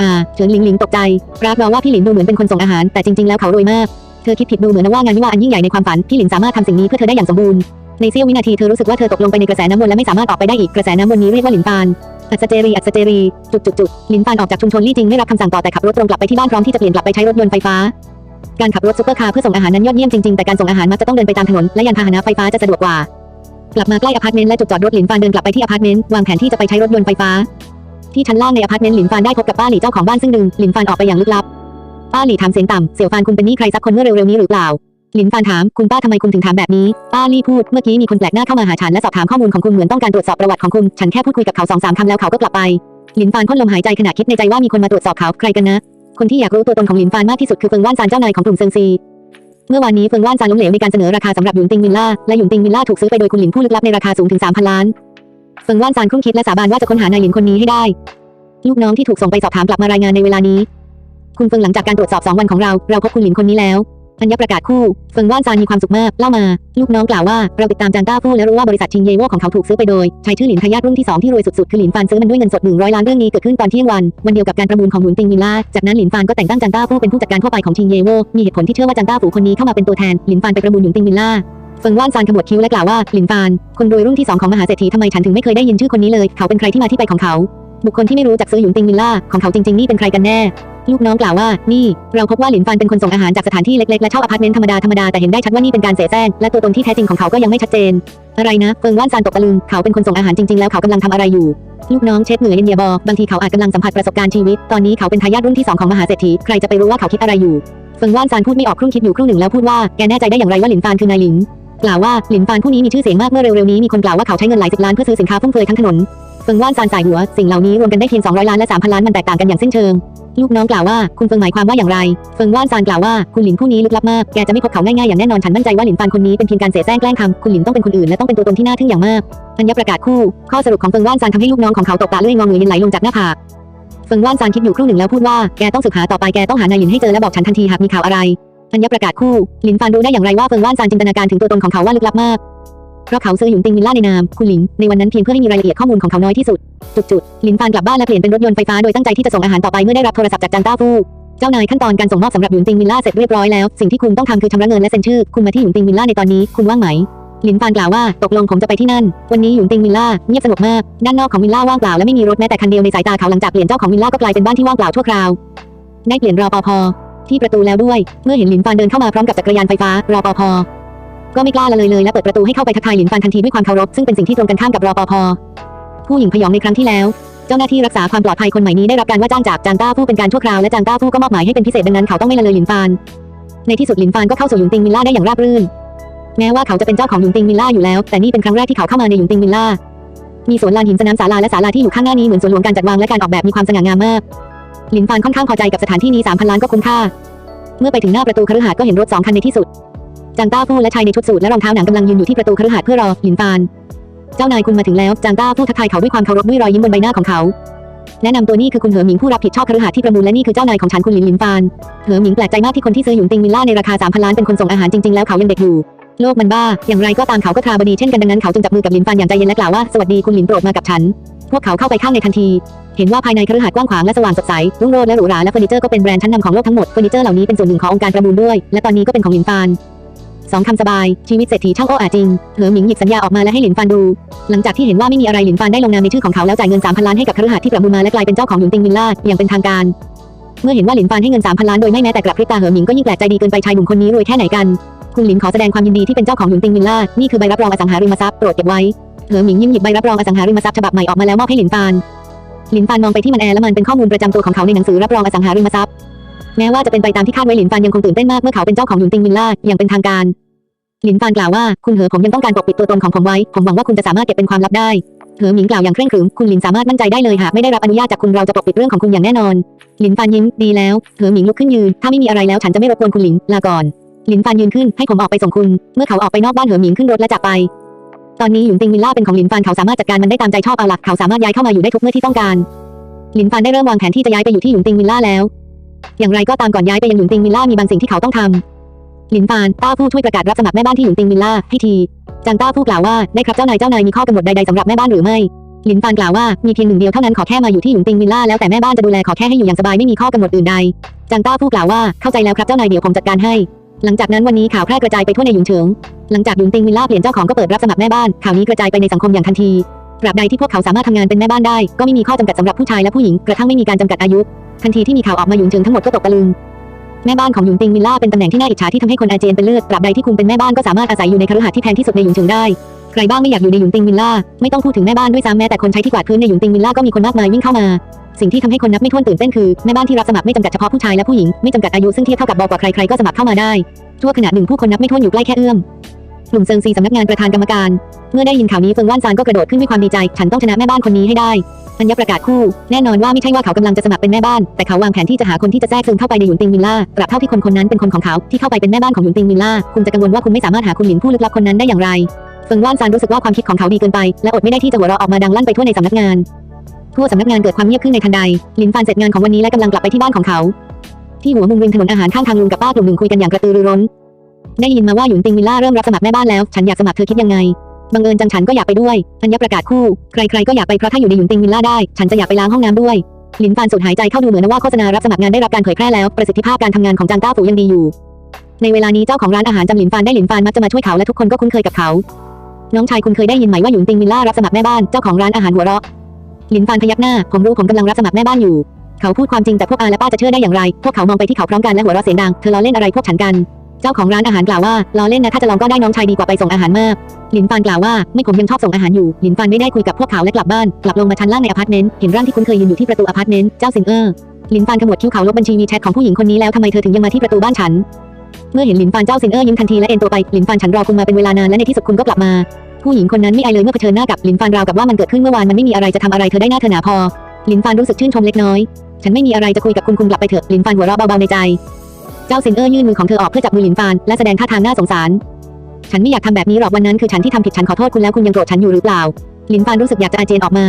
อ่าเฉินหลิงหลิงตกใจรับรองว่าพี่หลินดูเหมือนเป็นคนส่งอาหารแต่จริงๆแล้วเขารวยมากเธอคิดผิดดูเหมือนว่างานวิวาอันยิ่งใหญ่ในความฝันพี่หลินสามารถทำสิ่งนี้เพื่อเธอได้อย่างสมบูรณ์ ในเสี้ยววินาทีเธอรู้สึกว่าเธอตกลงไปในกระแสน้ำวนและไม่สามารถออกไปได้อีกกระแสน้ำวนนี้เรียกว่าหลินฟานอัศเจรีอัศเจรีจุดจุดจุดลินฟานออกจากชุมชนลี่จิงไม่รับคำสั่งต่อแต่ขับรถตรงกลับไปที่บ้านพร้อมที่จะเปลี่ยนกลับไปใช้รถยนต์ไฟฟ้า การขับรถซุปเปอร์คาร์เพื่อส่งอาหารนั้นยอดเยี่ยมจริงๆแต่การส่งอาหารมักจะต้องเดินไปตามถนนและยานพาหนะไฟฟ้าจะสะดวกกว่า กลับมาใกล้อพาร์ตเมนต์และจุดจอดรถหลินฟานเดินกลับไปที่อพาร์ตเมนต์วางแผนที่จะไปใช้รถยนต์ไฟฟ้า ที่ชั้นล่างในอพาร์ตเมนต์หลินฟานได้พบกับป้าหลี่เจ้าของบ้านซึ่งดึงหลินฟานออกไปอย่างลึกลับป้าหลี่ถามเสียงต่ำเสี่ยวฟานคุณเป็นหนี้ใครสักคนเมื่อเร็วๆนี้หรือเปล่า หลินฟานถาม คุณป้าทำไมคุณถึงถามแบบนี้ ป้าลี่พูด เมื่อกี้มีคนแปลกหน้าเข้ามาหาฉันและสอบถามข้อมูลของคุณเหมือนต้องการตรวจสอบประวัติของคุณ ฉันแค่พูดคุยกับเขาสองสามคำแล้วเขาก็กลับไป หลินฟานพ่นลมหายใจขณะคิดในใจว่ามีคนมาตรวจสอบเขาใครกันนะ คนที่อยากรู้ตัวตนของหลินฟานมากที่สุดคือเฟิงว่านซานเจ้านายของกลุ่มเซิงซี เมื่อวานนี้เฟิงว่านซานล้มเหลวในการเสนอราคาสำหรับหยุนติงวิลล่าและหยุนติงวิลล่าถูกซื้อไปโดยคุณหลินผู้ลึกลับในราคาสูงถึง3,000ล้านเฟิงว่านซานครุ่นคิดและสาบานว่าจะค้นหานายหลินคนนี้ให้ได้ ลูกน้องที่ถูกส่งไปสอบถามกลับมารายงานในเวลานี้ คุณเฟิงหลังจากการตรวจสอบ2วันของเราเราพบคุณหลินคนนี้แล้ว อัญญประกาศคู่เฟิงว่านซานมีความสุขมากเล่ามา ลูกน้องกล่าวว่าเราติดตามจางต้าฟู่และรู้ว่าบริษัทชิงเยโวของเขาถูกซื้อไปโดยชายชื่อหลินทายาทรุ่นที่2ที่รวยสุดๆคือหลินฟานซื้อมันด้วยเงินสด100ล้านเรื่องนี้เกิดขึ้นตอนเที่ยงวันวันเดียวกับการประมูลของหยุนติงวิลล่าจากนั้นหลินฟานก็แต่งตั้งจางต้าฟู่เป็นผู้จัดการทั่วไปของชิงเยโวมีเหตุผลที่เชื่อว่าจางต้าฟู่คนนี้เข้ามาเป็นตัวแทนหลินฟานไปประมูลหยุนติงวิลล่าเฟิงว่านซานขมวดคิ้วและกล่าวว่าหลินฟานคนรวยรุ่นที่สองของมหาเศรษฐีทำไมฉันถึงไม่เคยได้ยินชื่อคนนี้เลย เขาเป็นใครที่มาที่ไปของเขา บุคคลที่ไม่รู้จักซื้อหยุนติงวิลล่าของเขาจริงๆนี่เป็นใครกันแน่ ลูกน้องกล่าวว่า นี่ เราพบว่าหลินฟานเป็นคนส่งอาหารจากสถานที่เล็กๆ และเช่าอพาร์ตเมนต์ธรรมดาธรรมดาแต่เห็นได้ชัดว่านี่เป็นการเสแสร้งและตัวตนที่แท้จริงของเขาก็ยังไม่ชัดเจน อะไรนะเฟิงว่านซานตกตะลึงเขาเป็นคนส่งอาหารจริงๆแล้วเขากำลังทำอะไรอยู่ ลูกน้องเช็ดเหงื่อเย็นเยียบอบางทีเขาอาจกำลังสัมผัสประสบการณ์ชีวิต ตอนนี้เขาเป็นทายาทรุ่นที่สองของมหาเศรษฐีใครจะไปรู้ว่าเขาคิดอะไรอยู่เฟิงว่านซานพูดไม่ออกครุ่นคิดอยู่ครู่หนึ่งแล้วพูดว่าแกแน่ใจได้อย่างไรว่าหลินฟานคือนายหลินกล่าวว่าหลินฟานผู้นี้มีชื่อเสียงมากเมื่อเร็วๆนี้มีคนกล่าวว่าเขาใช้เงินหลายสิบล้านเพื่อซื้อสินค้าฟุ่มเฟือยทั้งถนนเฟิงว่านซานสายหัวสิ่งเหล่านี้รวมกันได้เพียง200ล้านและ3,000ล้านมันแตกต่างกันอย่างสิ้นเชิง ลูกน้องกล่าวว่า คุณเฟิงหมายความว่าอย่างไร เฟิงว่านซานกล่าวว่า คุณหลินผู้นี้ลึกลับมาก แกจะไม่พบเขาง่ายๆอย่างแน่นอน ฉันมั่นใจว่าหลินฟานคนนี้เป็นเพียงการเสแสร้งแกล้งทำคุณหลินต้องเป็นคนอื่นและต้องเป็นตัวตนที่น่าทึ่งอย่างมาก อัญญประกาศคู่ ข้อสรุปของเฟิงว่านซานทำให้ลูกน้องของเขาตกตาเลื่อยงอมือเย็นไหลลงจากหน้าผากเฟิงว่านซานคิดอยู่ครู่หนึ่งแล้วพูดว่า แกต้องสืบหาต่อไป แกต้องหานายหลินให้เจอและบอกฉันทันทีหากมีข่าวอะไรอัญญประกาศคู่ หลินฟานรู้ได้อย่างไรว่าเฟิงว่านซานจินตนาการถึงตัวตนของเขาว่าลึกลับมาก เพราะเขาซื้อหยุนติงวิลล่าในนามคุณหลิงในวันนั้นเพียงเพื่อให้มีรายละเอียดข้อมูลของเขาน้อยที่สุด จุดๆหลินฟานกลับบ้านและเปลี่ยนเป็นรถยนต์ไฟฟ้าโดยตั้งใจที่จะส่งอาหารต่อไปเมื่อได้รับโทรศัพท์จากจันต้าฟู่เจ้านายขั้นตอนการส่งมอบสำหรับหยุนติงวิลล่าเสร็จเรียบร้อยแล้วสิ่งที่คุณต้องทำคือชำระเงินและเซ็นชื่อคุณมาที่หยุนติงวิลล่าในตอนนี้คุณว่างไหมหลินฟานกล่าวว่าตกลงผมจะไปที่นั่น วันนี้หยุนติงวิลล่าเงียบสงบมากด้านนอกของวิลล่าว่างเปล่าและไม่มีรถแม้แต่คันเดียวในสายตาเขาหลังจากเปลี่ยนเจ้าของวิลล่าก็กลายเป็นบ้านที่ว่างเปล่าชั่วคราวได้เปลี่ยนรอปภที่ประตูแล้วด้วย เมื่อเห็นหลินฟานเดินเข้ามาพร้อมกับจักรยานไฟฟ้ารอปภ ก็ไม่กล้าละเลยเลยและเปิดประตูให้เข้าไปทักทายหลินฟานทันทีด้วยความเคารพซึ่งเป็นสิ่งที่ตรงกันข้ามกับรอปภผู้หญิงพยองในครั้งที่แล้ว เจ้าหน้าที่รักษาความปลอดภัยคนใหม่นี้ได้รับการว่าจ้างจากจางต้าผู้เป็นการชั่วคราวและจางต้าผู้ก็มอบหมายให้เป็นพิเศษดังนั้นเขาต้องไม่ละเลยหลินฟาน ในที่สุดหลินฟานก็เข้าสู่หยุนติงวิลล่าได้อย่างราบรื่น แม้ว่าเขาจะเป็นเจ้าของหยุนติงวิลล่าอยู่แล้ว แต่นี่เป็นครั้งแรกที่เขาเข้ามาในหยุนติงวิลล่า มีสวนลานหินสนามศาลาและศาลาที่อยู่ข้างหน้านี้เหมือนสวนหลวงการจัดวางและการออกแบบมีความสง่างามมากหลินฟานค่อนข้างพอใจกับสถานที่นี้3,000ล้านก็คุ้มค่า เมื่อไปถึงหน้าประตูคฤหาสน์ก็เห็นรถสองคันในที่สุด จางต้าผู้และชายในชุดสูทและรองเท้าหนังกำลังยืนอยู่ที่ประตูคฤหาสน์เพื่อรอหลินฟาน เจ้านายคุณมาถึงแล้ว จางต้าผู้ทักทายเขาด้วยความเคารพด้วยรอยยิ้มบนใบหน้าของเขาแนะนำตัวนี่คือคุณเหอหมิงผู้รับผิดชอบคฤหาสน์ที่ประมูลและนี่คือเจ้านายของฉันคุณหลินหลินฟาน เหอหมิงแปลกใจมากที่คนที่ซื้อหยุนติงวิลล่าในราคา3,000ล้านเป็นคนส่งอาหารจริงๆแล้วเขายังเด็กอยู่ โลกมันบ้า อย่างไรก็ตามเขาก็ทราบดีเช่นกันดังนั้นเขาจึงจับมือกับหลินฟานอย่างใจเย็นและกล่าวว่าสวัสดีคุณหลินโปรดมากับฉัน พวกเขาเข้าไปข้างในทันที เห็นว่าภายในคฤหาสน์กว้างขวางและสว่างสดใส รุ่งโรจน์และหรูหราและเฟอร์นิเจอร์ก็เป็นแบรนด์ชั้นนำของโลกทั้งหมด เฟอร์นิเจอร์เหล่านี้เป็นส่วนหนึ่งขององค์การประมูลด้วย และตอนนี้ก็เป็นของหลินฟาน สองคำสบาย ชีวิตเศรษฐีช่างโอ้อาจริง เหอหมิงหยิบสัญญาออกมาและให้หลินฟานดู หลังจากที่เห็นว่าไม่มีอะไรหลินฟานได้ลงนามในชื่อของเขาแล้วจ่ายเงิน3,000ล้านให้กับคฤหาสน์ที่ประมูลมาและกลายเป็นเจ้าของหยุนติงวิลล่าอย่างเป็นทางการ เมื่อเห็นว่าหลินฟานให้เงิน3,000ล้านโดยไม่แม้แต่กลับพริบตาเหอหมิงก็ยิ่งแปลกใจดีเกินไปชายหนุ่มคนนี้รวยแค่ไหนกัน คุณหลินขอแสดงความยินดีที่เป็นเจ้าของหยุนติงวิลล่า นี่คือใบรับรองอสังหาริมทรัพย์โปรดเก็บไว้ เหอหมิงยิ้มหยิบใบรับรองอสังหาริมทรัพย์ฉบับใหม่ออกมาแล้วมอบให้หลินฟานหลินฟานมองไปที่มันแอร์และมันเป็นข้อมูลประจำตัวของเขาในหนังสือรับรองอสังหาริมทรัพย์ แม้ว่าจะเป็นไปตามที่คาดไว้หลินฟานยังคงตื่นเต้นมากเมื่อเขาเป็นเจ้าของหยุนติงวิลล่าอย่างเป็นทางการหลินฟานกล่าวว่าคุณเหอผมยังต้องการปกปิดตัวตนของผมไว้ ผมหวังว่าคุณจะสามารถเก็บเป็นความลับได้เหอหมิงกล่าวอย่างเคร่งขรึมคุณหลินสามารถมั่นใจได้เลยหากไม่ได้รับอนุญาตจากคุณเราจะปกปิดเรื่องของคุณอย่างแน่นอนหลินฟานยิ้มดีแล้วเหอหมิงลุกขึ้นยืนถ้าไม่มีอะไรแล้วฉันจะไม่รบกวนคุณหลินลาก่อนหลินฟานยืนขึ้นให้ผมออกไปส่งคุณ เมื่อเขาออกไปนอกบ้านเหอหมิงขึ้นรถและจากไป ตอนนี้หยุนติงวิลล่าเป็นของหลินฟานเขาสามารถจัดการมันได้ตามใจชอบเอาหลักเขาสามารถย้ายเข้ามาอยู่ได้ทุกเมื่อที่ต้องการหลินฟานได้เริ่มวางแผนที่จะย้ายไปอยู่ที่หยุนติงวิลล่าแล้ว อย่างไรก็ตามก่อนย้ายไปยังหยุนติงวิลล่ามีบางสิ่งที่เขาต้องทำหลินฟานต้าผู้ช่วยประกาศรับสมัครแม่บ้านที่หยุนติงวิลล่าให้ทีจางต้าผู้กล่าวว่าได้ครับเจ้านายเจ้านายมีข้อกำหนดใดๆสำหรับแม่บ้านหรือไม่หลินฟานกล่าวว่ามีเพียงหนึ่งเดียวเท่านั้นขอแค่มาอยู่ที่หยุนติงวิลล่าแล้วแต่แม่บ้านจะดูแลขอแค่ให้อยู่อย่างสบายไม่มีข้อกำหนดอื่นใดจางต้าผู้กล่าวว่าเข้าใจแล้วครับเจ้านายเดี๋ยวผมจัดการให้ หลังจากนั้นวันนี้ข่าวแพร่กระจายไปทั่วในหยุนเฉิงหลังจากหยุนติงวิลล่าเปลี่ยนเจ้าของก็เปิดรับสมัครแม่บ้านข่าวนี้กระจายไปในสังคมอย่างทันทีตราบใดที่พวกเขาสามารถทำงานเป็นแม่บ้านได้ ก็ไม่มีข้อจำกัดสำหรับผู้ชายและผู้หญิงกระทั่งไม่มีการจำกัดอายุ ทันทีที่มีข่าวออกมาหยุนเฉิงทั้งหมดก็ตกตะลึงแม่บ้านของหยุนติงวิลล่าเป็นตำแหน่งที่น่าอิจฉาที่ทำให้คนอาเจียนเป็นเลือดตราบใดที่คุณเป็นแม่บ้านก็สามารถอาศัยอยู่ในคฤหาสน์ที่แพงที่สุดในหยุนเฉิงได้ ใครบ้างไม่อยากอยู่ในหยุนติงวิลล่าไม่ต้องพูดถึงแม่บ้านด้วยซ้ำแม้แต่คนใช้ที่กวาดพื้นในหยุนติงวิลล่าก็มีคนมากมายวิ่งเข้ามา สิ่งที่ทำให้คนนับไม่ถ้วนตื่นเต้นคือแม่บ้านที่รับสมัครไม่จำกัดเฉพาะผู้ชายและผู้หญิงไม่จำกัดอายุซึ่งเทียบเท่ากับบอกว่าใครๆก็สมัครเข้ามาได้ชั่วขณะหนึ่งผู้คนนับไม่ถ้วนอยู่ใกล้แค่เอื้อมกลุ่มเซิงซีสำนักงานประธานกรรมการ เมื่อได้ยินข่าวนี้เฟิงว่านซานก็กระโดดขึ้นด้วยความดีใจ ฉันต้องชนะแม่บ้านคนนี้ให้ได้ อัญญประกาศคู่ แน่นอนว่าไม่ใช่ว่าเขากำลังจะสมัครเป็นแม่บ้าน แต่เขาวางแผนที่จะหาคนที่จะแทรกซึมเข้าไปในหยุนติงวิลล่าตราบเท่าที่คนคนนั้นเป็นคนของเขาที่เข้าไปเป็นแม่บ้านของหยุนติงวิลล่าคุณจะกังวลว่าคุณไม่สามารถหาคุณหลินผู้ลึกลับคนนั้นได้อย่างไรเฟิงว่านซานรู้สึกว่าความคิดของเขาดีเกินไป และอดไม่ได้ที่จะหัวเราะออกมาดังลั่นไปทั่วในสำนักงาน ทั่วสำนักงานเกิดความเงียบขึ้นในทันใด หลินฟานเสร็จงานของวันนี้และกำลังกลับไปที่บ้านของเขา ที่หัวมุมริมถนนอาหารข้างทางลุงกับป้ากลุ่มหนึ่งคุยกันอย่างกระตือรือร้น ได้ยินมาว่าหยุนติงวิลล่าเริ่มรับสมัครแม่บ้านแล้ว ฉันอยากสมัครเธอคิดยังไง บังเอิญจังฉันก็อยากไปด้วย อัญญประกาศคู่ ใครๆก็อยากไปเพราะถ้าอยู่ในหยุนติงวิลล่าได้ ฉันจะอยากไปล้างห้องน้ำด้วย หลินฟานสูดหายใจเข้าดูเหมือนว่าโฆษณารับสมัครงานได้รับการเผยแพร่แล้ว ประสิทธิภาพการทำงานของจางต้าฝูยังดีอยู่ ในเวลานี้เจ้าของร้านอาหารจำหลินฟานได้หลินฟานมักจะมาช่วยเขาและทุกคนก็คุ้นเคยกับเขา น้องชายคุณเคยได้ยินไหมว่าหยุนติงวิลล่ารับสมัครแม่บ้าน เจ้าของร้านอาหารหัวเราะ หลินฟานพยักหน้า ผมรู้ผมกำลังรับสมัครแม่บ้านอยู่ เขาพูดความจริงแต่พวกอาและป้าจะเชื่อได้อย่างไร พวกเขามองไปที่เขาพร้อมกันและหัวเราะเสียงดัง เธอล้อเล่นอะไรพวกฉันกัน เจ้าของร้านอาหารกล่าวว่าล้อเล่นนะถ้าจะลองก็ได้น้องชายดีกว่าไปส่งอาหารมากหลินฟานกล่าวว่าไม่ผมยังชอบส่งอาหารอยู่หลินฟานไม่ได้คุยกับพวกเขาและกลับบ้าน กลับลงมาชั้นล่างในอพาร์ตเมนต์เห็นร่างที่คุ้นเคยยืนอยู่ที่ประตูอพาร์ตเมนต์เจ้าซิงเออร์หลินฟานขมวดคิ้วเขาลบบัญชีวีแชทของผู้หญิงคนนี้แล้วทำไมเธอถึงยังมาที่ประตูบ้านฉัน เมื่อเห็นหลินฟานเจ้าซิงเออร์ยิ้มทันทีและเอ็นตัวไปหลินฟานฉันรอคุณมาเป็นเวลานานและในที่สุดคุณก็กลับมา ผู้หญิงคนนั้นไม่อายเลยเมื่อเผชิญหน้ากับหลินฟานราวกับว่ามันเกิดขึ้นเมื่อวานมันไม่มีอะไรจะทำอะไรเธอได้หน้าเธอหนาพอหลินฟานรู้สึกชื่นชมเล็กน้อย ฉันไม่มีอะไรจะคุยกับคุณคุณกลับไปเถอะหลินฟานหัวเราะเบาๆในใจ เจ้าซินเออร์ยื่นมือของเธอออกเพื่อจับมือหลินฟานและแสดงท่าทางน่าสงสาร ฉันไม่อยากทำแบบนี้หรอกวันนั้นคือฉันที่ทำผิดฉันขอโทษคุณแล้วคุณยังโกรธฉันอยู่หรือเปล่า หลินฟานรู้สึกอยากจะอาเจียนออกมา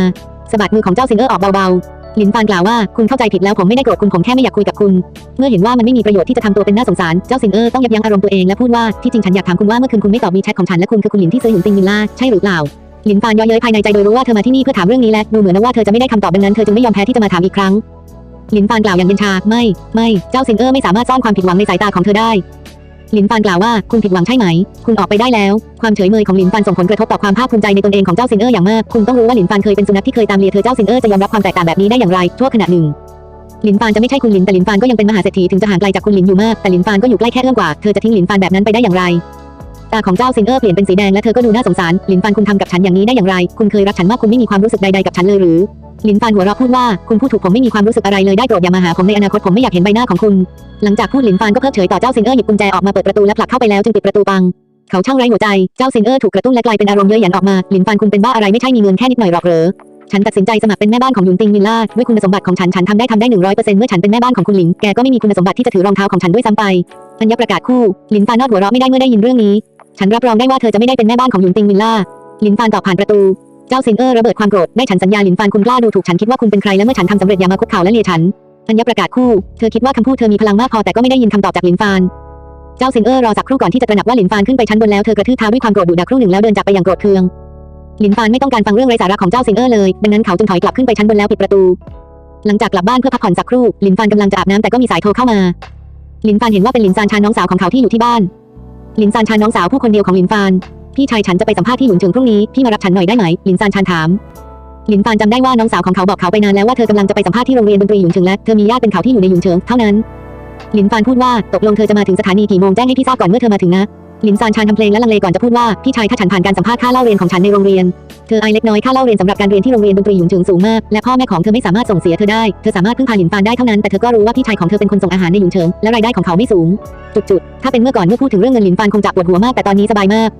สะบัดมือของเจ้าซินเออร์ออกเบาๆ หลินฟานกล่าวว่าคุณเข้าใจผิดแล้วผมไม่ได้โกรธคุณผมแค่ไม่อยากคุยกับคุณ เมื่อเห็นว่ามันไม่มีประโยชน์ที่จะทำตัวเป็นน่าสงสาร เจ้าซินเออร์ต้องยับยั้งอารมณ์ตัวเองและพูดว่าที่จริงฉันอยากถามคุณว่าเมื่อคืนคุณไม่ตอบมีแชทของฉันและคุณคือคุณหลินที่ซื้อหยุนติงวิลล่าใช่หรือเปล่าหลินฟานย่อเย้ยภายในใจโดยรู้ว่าเธอมาที่นี่เพื่อถามเรื่องนี้และดูเหมือนว่าเธอจะไม่ได้คำตอบดังนั้นเธอจึงไม่ยอมแพ้ที่จะมาถามอีกครั้ง หลินฟานกล่าวอย่างเย็นชา ไม่ ไม่ เจ้าซินเออร์ไม่สามารถซ่อนความผิดหวังในสายตาของเธอได้ หลินฟานกล่าวว่า คุณผิดหวังใช่ไหม คุณออกไปได้แล้ว ความเฉยเมยของหลินฟานส่งผลกระทบต่อความภาคภูมิใจในตนเองของเจ้าซินเออร์อย่างมาก คุณต้องรู้ว่าหลินฟานเคยเป็นสุนัขที่เคยตามเลียเธอ เจ้าซินเออร์จะยอมรับความแตกต่างแบบนี้ได้อย่างไรชั่วขณะหนึ่งหลินฟานจะไม่ใช่คุณหลินแต่หลินฟานก็ยังเป็นมหาเศรษฐีถึงจะห่างไกลจากคุณหลินอยู่มากแต่หลินฟานก็อยู่ใกล้แค่เอื้อมกว่าเธอจะทิ้งหลินฟานแบบนั้นไปได้อย่างไรตาของเจ้าซินเออร์เปลี่ยนเป็นสีแดงและเธอก็ดูน่าสงสารหลินฟานคุณทำกับฉันอย่างนี้ได้อย่างไร คุณเคยรักฉันมากคุณไม่มีความรู้สึกใดๆกับฉันเลยหรือ หลินฟานหัวเราะพูดว่า คุณพูดถูกผมไม่มีความรู้สึกอะไรเลยได้โปรดอย่ามาหาผมในอนาคตผมไม่อยากเห็นใบหน้าของคุณ หลังจากพูดหลินฟานก็เพิกเฉยต่อเจ้าซินเออร์หยิบกุญแจออกมาเปิดประตูและผลักเข้าไปแล้วจึงปิดประตูปัง เขาช่างไร้หัวใจ เจ้าซินเออร์ถูกกระตุ้นและกลายเป็นอารมณ์เย้ยหยันออกมา หลินฟานคุณเป็นบ้าอะไรไม่ใช่มีเงินแค่นิดหน่อยหรอกเหรอฉันตัดสินใจสมัครเป็นแม่บ้านของหยุนติงวิลล่าด้วยคุณสมบัติของฉันฉันทำได้ทำได้หนึ่งร้อยเปอร์เซ็นต์เมื่อฉันเป็นแม่บ้านของคุณหลินแกก็ไม่มีคุณสมบัติที่จะถือรองเท้าของฉันด้วยซ้ำไปอัญญประกาศคู่หลินฟานนอดหัวเราะไม่ได้เมื่อได้ยินเรื่องนี้ ฉันรับรองได้ว่าเธอจะไม่ได้เป็นแม่บ้านของหยุนติงวิลล่าหลินฟานตอบผ่านประตู เจ้าซินเออร์ระเบิดความโกรธได้ฉันสัญญาหลินฟานคุณกล้าดูถูกฉันคิดว่าคุณเป็นใครและเมื่อฉันทำสำเร็จอย่ามาคุกเข่าและเลียฉันอัญญประกาศคู่เธอคิดว่าคำพูดเธอมีพลังมากพอแต่ก็ไม่ได้ยินคำตอบจากหลินฟานเจ้าซินเออร์รอสักครู่ก่อนที่จะตระหนักว่าหลินฟานขึ้นไปชั้นบนแล้วเธอกระทืบเท้าด้วยความโกรธดุดักครู่หนึ่งแล้วเดินจากไปอย่างโกรธเคืองหลินฟานไม่ต้องการฟังเรื่องไร้สาระของเจ้าซินเออร์เลยดังนั้นเขาจึงถอยกลับขึ้นไปชั้นบนแล้วปิดประตู หลังจากกลับบ้านเพื่อพักผ่อนสักครู่หลินฟานกำลังจะอาบน้ำแต่ก็มีสายโทรเข้ามาหลินฟานเห็นว่าเป็นหลินซานชาน้องสาวของเขาที่อยู่ที่บ้านหลินซานชาน้องสาวผู้คนเดียวของหลินฟาน พี่ชายฉันจะไปสัมภาษณ์ที่หยุนเฉิงพรุ่งนี้ พี่มารับฉันหน่อยได้ไหม หลินซานชานถาม หลินฟานจำได้ว่าน้องสาวของเขาบอกเขาไปนานแล้วว่าเธอกำลังจะไปสัมภาษณ์ที่โรงเรียนดนตรีหยุนเฉิงและเธอมีญาติเป็นเขาที่อยู่ในหยุนเฉิงเท่านั้น หลินฟานพูดว่าตกลงเธอจะมาถึงสถานีกี่โมงแจ้งให้พี่ทราบก่อนเมื่อเธอมาถึงนะหลินซานชานทำเพลงและลังเลก่อนจะพูดว่าพี่ชายถ้าฉันผ่านการสัมภาษณ์ค่าเล่าเรียนของฉันในโรงเรียน เธออายเล็กน้อยค่าเล่าเรียนสำหรับการเรียนที่โรงเรียนดนตรีหยุนเฉิงสูงมากและพ่อแม่ของเธอไม่สามารถส่งเสียเธอได้เธอสามารถพึ่งพาหลินฟานได้เท่านั้นแต่เธอก็รู้ว่าพี่ชายของเธอเป็นคนส่งอาหารในหยุนเฉิงและรายได้ของเขาไม่สูงจุดๆถ้าเป็นเมื่อก่อนเมื่อพูดถึงเรื่องเงินหลินฟานคงจะปวดหัวมากแต่ตอนนี้สบายมาก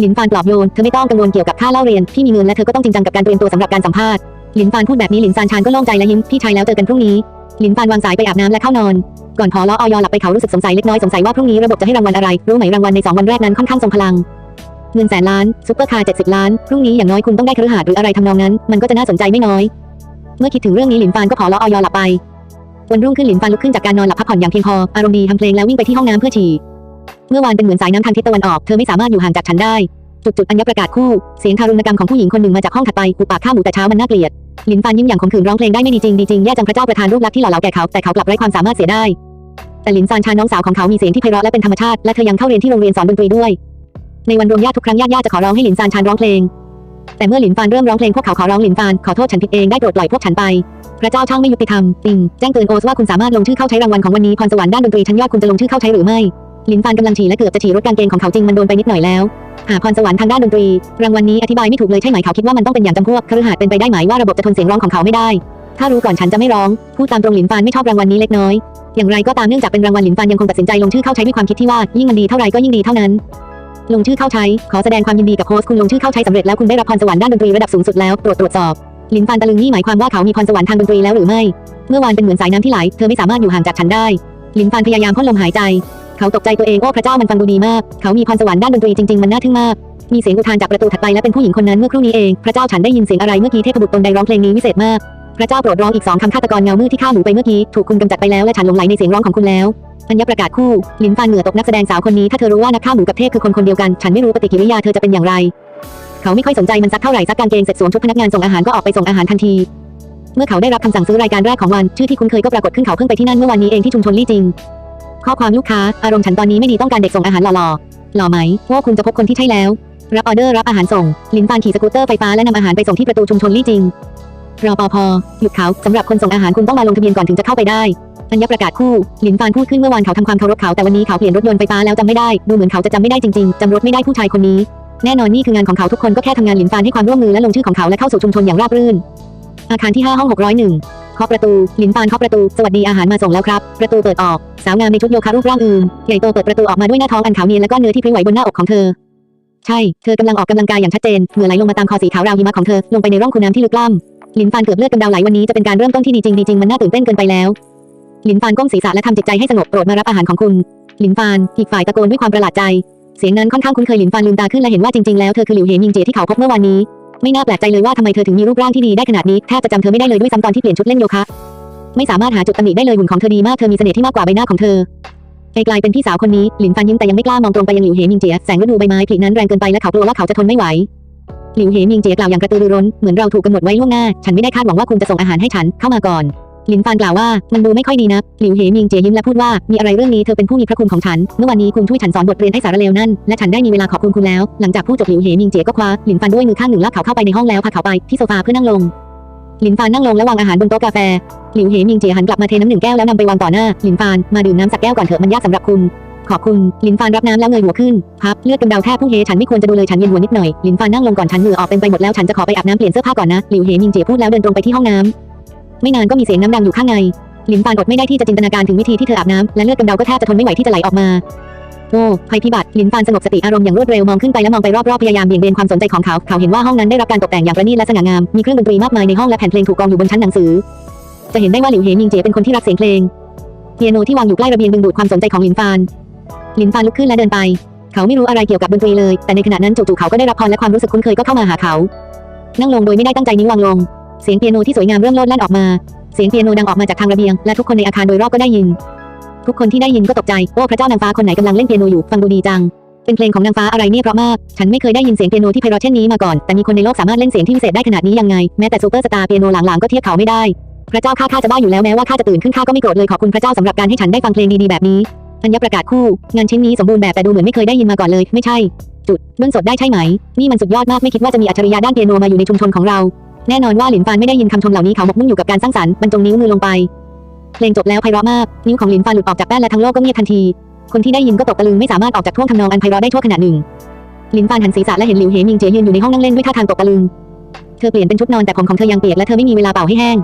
หลินฟานปลอบโยน เธอไม่ต้องกังวลเกี่ยวกับค่าเล่าเรียนที่มีเงินและเธอก็ต้องจริงจังกับการเตรียมตัวสำหรับการสัมภาษณ์ หลินฟานพูดแบบนี้หลินซานชานก็โล่งใจและยิ้ม พี่ชายแล้วเจอกันพรุ่งนี้ หลินฟานวางสายไปอาบน้ำและเข้านอน ก่อนพอล้อออยหลับไปเขารู้สึกสงสัยเล็กน้อยสงสัยว่าพรุ่งนี้ระบบจะให้รางวัลอะไร รู้ไหมรางวัลในสองวันแรกนั้นค่อนข้างทรงพลัง เงินแสนล้านซุปเปอร์คาร์70ล้าน พรุ่งนี้อย่างน้อยคุณต้องได้คฤหาสน์หรืออะไรทำนองนั้น มันก็จะน่าสนใจไม่น้อย เมื่อคิดถึงเรื่องนี้หลินฟานก็พอล้อออยหลับไปวันรุ่งขึ้นหลินฟานลุกขึ้นจากการนอนหลับพักผ่อนอย่างเพียงพอ อารมณ์ดีทำเพลงแล้ววิ่งไปที่ห้องน้ำเพื่อฉี่ เมื่อวานเป็นเหมือนสายน้ำทางทิศตะวันออก เธอไม่สามารถอยู่ห่างจากฉันได้ จุดๆอัญญประกาศคู่ เสียงทารุณกรรมของผู้หญิงคนหนึ่งมาจากห้องถัดไปหูปากข้าหมูแต่เช้ามันน่าเกลียด หลินฟานยิ้มอย่างขมขื่นร้องเพลงได้ไม่ดีจริงดีจริงแย่จังพระเจ้าประทานรูปลักษณ์ที่หล่อเหลาแก่เขาแต่เขากลับไร้ความสามารถเสียได้ แต่หลินซานชาน้องสาวของเขามีเสียงที่ไพเราะและเป็นธรรมชาติและเธอยังเข้าเรียนที่โรงเรียนสอนดนตรีด้วย ในวันรวมญาติทุกครั้งญาติญาติจะขอร้องให้หลินซานชานร้องเพลง แต่เมื่อหลินฟานเริ่มร้องเพลงพวกเขาขอร้องหลินฟานขอโทษฉันผิดเองได้โปรดปล่อยพวกฉันไปพระเจ้าช่างไม่ยุติธรรมติงแจ้งเตือนโอสว่าคุณสามารถลงชื่อเข้าใช้รางวัลของวันนี้พรสวรรค์ด้านดนตรีชั้นยอดคุณจะลงชื่อเข้าใช้หรือไม่ หลินฟานกำลังฉี่และเกือบจะฉี่รถกางเกงของเขาจริงมันโดนไปนิดหน่อยแล้ว หาพรสวรรค์ทางด้านดนตรี รางวัลนี้อธิบายไม่ถูกเลยใช่ไหมเขาคิดว่ามันต้องเป็นอย่างจำพวกคฤหาสน์เป็นไปได้ไหมว่าระบบจะทนเสียงร้องของเขาไม่ได้ ถ้ารู้ก่อนฉันจะไม่ร้อง พูดตามตรงหลินฟานไม่ชอบรางวัลนี้เล็กน้อย อย่างไรก็ตามเนื่องจากเป็นรางวัลหลินฟานยังคงตัดสินใจลงชื่อเข้าใช้ด้วยความคิดที่ว่ายิ่งมันดีเท่าไรก็ยิ่งดีเท่านั้น ลงชื่อเข้าใช้ ขอแสดงความยินดีกับโค้ชคุณลงชื่อเข้าใช้สำเร็จแล้วคุณได้รับพรสวรรค์ด้านดนตรีระดับสูงสุดแล้วโปรดตรวจสอบหลินฟานตะลึงนี่หมายความว่าเขามีพรสวรรค์ทางดนตรีแล้วหรือไม่ เมื่อวานเป็นเหมือนสายน้ำที่ไหล เธอไม่สามารถอยู่ห่างจากฉันได้ หลินฟานพยายามพ่นลมหายใจ เขาตกใจตัวเองโอ้พระเจ้ามันฟังดูดีมาก เขามีพรสวรรค์ด้านดนตรีจริงๆมันน่าทึ่งมาก มีเสียงอุทานจากประตูถัดไปและเป็นผู้หญิงคนนั้นเมื่อครู่นี้เอง พระเจ้าฉันได้ยินเสียงอะไรเมื่อกี้เทพบุตรตนใดร้องเพลงนี้วิเศษมาก พระเจ้าโปรดร้องอีกสองคำฆาตกรเงามืดที่ฆ่าหนูไปเมื่อกี้ถูกคุณกำจัดไปแล้วและฉันหลงไหลในเสียงร้องของคุณแล้วอัญญประกาศคู่ลินฟานเหงื่อตกนักแสดงสาวคนนี้ถ้าเธอรู้ว่านักฆ่าหมูกับเทพคือคนคนเดียวกันฉันไม่รู้ปฏิกิริยาเธอจะเป็นอย่างไร เขาไม่ค่อยสนใจมันสักเท่าไหร่ซักกางเกงเสร็จสวมชุดพนักงานส่งอาหารก็ออกไปส่งอาหารทันที เมื่อเขาได้รับคำสั่งซื้อรายการแรกของวันชื่อที่คุ้นเคยก็ปรากฏขึ้นเขาเพิ่งไปที่นั่นเมื่อวันนี้เองที่ชุมชนลี่จิง ข้อความลูกค้า อารมณ์ฉันตอนนี้ไม่ดีต้องการเด็กส่งอาหารหล่อๆหล่อไหมว่าคุณจะพบคนที่ใช่แล้ว รับออเดอร์รับอาหารส่ง ลินฟานขี่สกูตเตอร์ไฟฟ้าและนำอาหารไปส่งที่ประตูชุมชนลี่จริงรอปภหยุดเขาสำหรับคนส่งอาหารคุณต้องมาลงทะเบียนก่อนถึงจะเข้าไปได้อัญญประกาศคู่ลินฟานพูดขึ้นเมื่อวานเขาทำความเคารพเขาแต่วันนี้เขาเปลี่ยนรถยนต์ไฟฟ้าแล้วจำไม่ได้ ดูเหมือนเขาจะจำไม่ได้จริงๆจำรถไม่ได้ผู้ชายคนนี้ แน่นอนนี่คืองานของเขาทุกคนก็แค่ทำงานหลินฟานให้ความร่วมมือและลงชื่อของเขาและเข้าสู่ชุมชนอย่างราบรื่น อาคารที่ 5 ห้อง 601 เคาะประตูหลินฟานเคาะประตู สวัสดีอาหารมาส่งแล้วครับ ประตูเปิดออก สาวงามในชุดโยคะรูปร่างอื่นใหญ่โตเปิดประตูออกมาด้วยหน้าท้องอันขาวเนียนและก็เนื้อที่พริ้วไหวบนหน้าอกของเธอ ใช่ เธอกำลังออกกำลังกายอย่างชัดเจน เหงื่อไหลลงมาตามคอสีขาวราวหิมะของเธอ ลงไปในร่องคูน้ำที่ลึกล้ำหลินฟานเกือบเลือดกำเดาไหลวันนี้จะเป็นการเริ่มต้นที่ดีจริงดีจริงมันน่าตื่นเต้นเกินไปแล้วหลินฟานก้มศีรษะและทำจิตใจให้สงบโปรดมารับอาหารของคุณหลินฟานอีกฝ่ายตะโกนด้วยความประหลาดใจเสียงนั้นค่อนข้างคุ้นเคยหลินฟานลืมตาขึ้นและเห็นว่าจริงๆแล้วเธอคือหลิวเหมิงเจียที่เขาพบเมื่อวานนี้ ไม่น่าแปลกใจเลยว่าทำไมเธอถึงมีรูปร่างที่ดีได้ขนาดนี้แทบจะจำเธอไม่ได้เลยด้วยซ้ำตอนที่เปลี่ยนชุดเล่นโยคะไม่สามารถหาจุดตำหนิได้เลยหุ่นของเธอดีมากเธอมีเสน่ห์ที่มากกว่าใบหน้าของเธอไกลๆเป็นพี่สาวคนนี้หลินฟันยิ้มแต่ยังไม่กล้ามองตรงไปยังหลิวเหมิงเจียแสงฤดูใบไม้ผลินั้นแรงเกินไปและเขากลัวว่าเขาจะทนไม่ไหวหลิวเหมิงเจียกล่าวอย่างกระตือรือร้นเหมือนเราถูกกำหนดไว้ล่วงหน้า ฉันไม่ได้คาดหวังว่าคุณจะส่งอาหารให้ฉันเข้ามาก่อน หลินฟานกล่าวว่า มันดูไม่ค่อยดีนะหลิวเหมิงเจยิ้มและพูดว่า มีอะไรเรื่องนี้เธอเป็นผู้มีพระคุณของฉัน เมื่อวันนี้คุณช่วยฉันสอนบทเรียนให้สารเลวนั่น และฉันได้มีเวลาขอบคุณคุณแล้ว หลังจากพูดจบหลิวเหมิงเจก็คว้าหลินฟานด้วยมือข้างหนึ่งลากเขาเข้าไปในห้องแล้วพาเขาไปที่โซฟาเพื่อนั่งลงหลินฟานนั่งลงและวางอาหารบนโต๊ะกาแฟ หลิวเหมิงเจหันกลับมาเทน้ำหนึ่งแก้วแล้วนำไปวางต่อหน้า หลินฟาน มาดื่มน้ำสักแก้วก่อนเถอะมันยากสำหรับคุณ ขอบคุณ หลินฟานรับน้ำแล้วเงยหัวขึ้น พับ เลือดกำเดาแทบพุ่งเฮฉันไม่ควรจะดูเลยฉันเวียนหัวนิดหน่อย หลินฟานนั่งลงก่อนฉันเหงื่อออกเต็มไปหมดแล้วฉันจะขอไปอาบน้ำเปลี่ยนเสื้อผ้าก่อนนะ หลิวเหมิงเจพูดแล้วเดินตรงไปที่ห้องน้ำ ไม่นานก็มีเสียงน้ำดังอยู่ข้างใน หลินฟานอดไม่ได้ที่จะจินตนาการถึงวิธีที่เธออาบน้ำและเลือดกำเดาก็แทบจะทนไม่ไหวที่จะไหลออกมาโอ้ภัยพิบัติลินฟานสงบสติอารมณ์อย่างรวดเร็วมองขึ้นไปและมองไปรอบๆพยายามเบี่ยงเบนความสนใจของเขา เขาเห็นว่าห้องนั้นได้รับการตกแต่งอย่างประณีตและสง่างาม มีเครื่องดนตรีมากมายในห้องและแผ่นเพลงถูกกองอยู่บนชั้นหนังสือ จะเห็นได้ว่าหลิวเหมิงเจ๋เป็นคนที่รักเสียงเพลงเปียโนที่วางอยู่ใกล้ระเบียงดึงดูดความสนใจของลินฟานลินฟานลุกขึ้นและเดินไป เขาไม่รู้อะไรเกี่ยวกับดนตรีเลย แต่ในขณะนั้นจู่ๆเขาก็ได้รับพรและความรู้สึกคุ้นเคยก็เข้ามาหาเขา นั่งลงโดยไม่ได้ตั้งใจนิ้ววางลง เสียงเปียโนที่สวยงามเริ่มโลดแล่นออกมา เสียงเปียโนดังออกมาจากทางระเบียง และทุกคนในอาคารโดยรอบก็ได้ยิน ทุกคนที่ได้ยินก็ตกใจ โอ้พระเจ้านางฟ้าคนไหนกำลังเล่นเปียโนอยู่ ฟังดูดีจัง เป็นเพลงของนางฟ้าอะไรเนี่ยเพราะมาก ฉันไม่เคยได้ยินเสียงเปียโนที่ไพเราะเช่นนี้มาก่อน แต่มีคนในโลกสามารถเล่นเสียงที่วิเศษได้ขนาดนี้ยังไง แม้แต่ซูเปอร์สตาร์เปียโนหลังๆก็เทียบเขาไม่ได้ พระเจ้าข้าข้าจะบ้าอยู่แล้วแม้ว่าข้าจะตื่นขึ้นข้าก็ไม่โกรธเลยขอบคุณพระเจ้าสำหรับการให้ฉันได้ฟังเพลงดีๆแบบนี้อัญญประกาศคู่ งานชิ้นนี้สมบูรณ์แบบแต่ดูเหมือนไม่เคยได้ยินมาก่อนเลย ไม่ใช่ จุดเบื้องสดได้ใช่ไหม นี่มันสุดยอดมากไม่คิดว่าจะมีอัจฉริยะด้านเปียโนมาอยู่ในชุมชนของเรา แน่นอนว่าหลินฟานไม่ได้ยินคำชมเหล่านี้เขาหมกมุ่นอยู่กับการสร้างสรรค์บรรจงนิ้วมือลงไป เพลงจบแล้วไพเราะมาก นิ้วของหลินฟานหลุดออกจากแป้นและทั้งโลกก็เงียบทันที คนที่ได้ยินก็ตกตะลึงไม่สามารถออกจากท่วงทำนองอันไพเราะได้ชั่วขณะหนึ่งหลินฟานหันศีรษะและเห็นหลิวเหมิงเจยยืนอยู่ในห้องนั่งเล่นด้วยท่าทางตกตะลึง เธอเปลี่ยนเป็นชุดนอนแต่ผมของเธอยังเปียกและเธอไม่มีเวลาเป่าให้แห้ง